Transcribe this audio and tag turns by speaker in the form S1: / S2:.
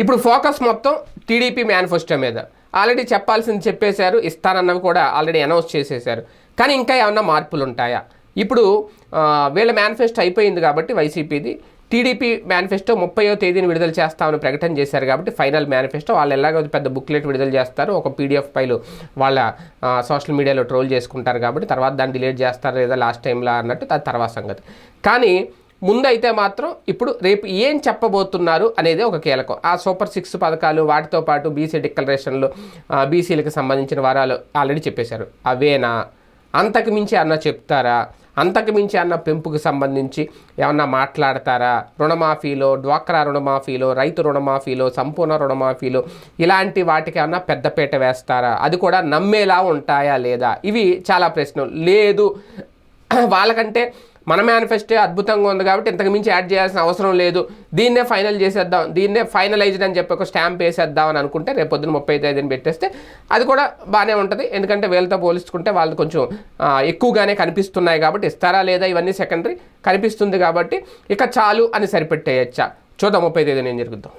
S1: ఇప్పుడు ఫోకస్ మొత్తం TDP manifesto మీద. ఆల్రెడీ చెప్పాల్సింది చెప్పేశారు ఇస్తానన్నవి కూడా ఆల్రెడీ అనౌన్స్ చేసేశారు. కానీ ఇంకా ఏమన్నా మార్పులు ఉంటాయా? ఇప్పుడు వీళ్ళ మేనిఫెస్టో అయిపోయింది కాబట్టి వైసీపీది. టీడీపీ మేనిఫెస్టో ముప్పయో తేదీని విడుదల చేస్తామని ప్రకటన చేశారు కాబట్టి ఫైనల్ మేనిఫెస్టో. వాళ్ళు ఎలాగో పెద్ద బుక్లెట్ విడుదల చేస్తారు. ఒక పీడిఎఫ్ ఫైల్ వాళ్ళ సోషల్ మీడియాలో ట్రోల్ చేసుకుంటారు కాబట్టి తర్వాత దాన్ని డిలీట్ చేస్తారు లేదా లాస్ట్ టైంలో అన్నట్టు తర్వాత సంగతి. కానీ ముందైతే మాత్రం ఇప్పుడు రేపు ఏం చెప్పబోతున్నారు అనేది ఒక కీలకం. ఆ సూపర్ సిక్స్ పథకాలు వాటితో పాటు బీసీ డిక్లరేషన్లు బీసీలకు సంబంధించిన వారాలు ఆల్రెడీ చెప్పేశారు. అవేనా? అంతకు మించి అన్న చెప్తారా? అంతకు మించి అన్న పెంపుకు సంబంధించి ఏమన్నా మాట్లాడతారా? రుణమాఫీలో డ్వాక్రా రుణమాఫీలో రైతు రుణమాఫీలో సంపూర్ణ రుణమాఫీలో ఇలాంటి వాటికి ఏమన్నా పెద్దపీట వేస్తారా? అది కూడా నమ్మేలా ఉంటాయా లేదా? ఇవి చాలా ప్రశ్నలు. లేదు వాళ్ళకంటే మన మేనిఫెస్టో అద్భుతంగా ఉంది కాబట్టి ఇంతకు మించి యాడ్ చేయాల్సిన అవసరం లేదు. దీన్నే ఫైనల్ చేసేద్దాం. దీన్నే ఫైనలైజ్డ్ అని చెప్పి ఒక స్టాంప్ వేసేద్దాం అని అనుకుంటే రేపు పొద్దున ముప్పై ఐదుని పెట్టేస్తే అది కూడా బాగానే ఉంటుంది. ఎందుకంటే వీళ్ళతో పోల్చుకుంటే వాళ్ళు కొంచెం ఎక్కువగానే కనిపిస్తున్నాయి కాబట్టి ఇస్తారా లేదా ఇవన్నీ సెకండరీ కనిపిస్తుంది కాబట్టి ఇక చాలు అని సరిపెట్టేయచ్చా. చూద్దాం ముప్పై ఐదు ఏం జరుగుద్దాం.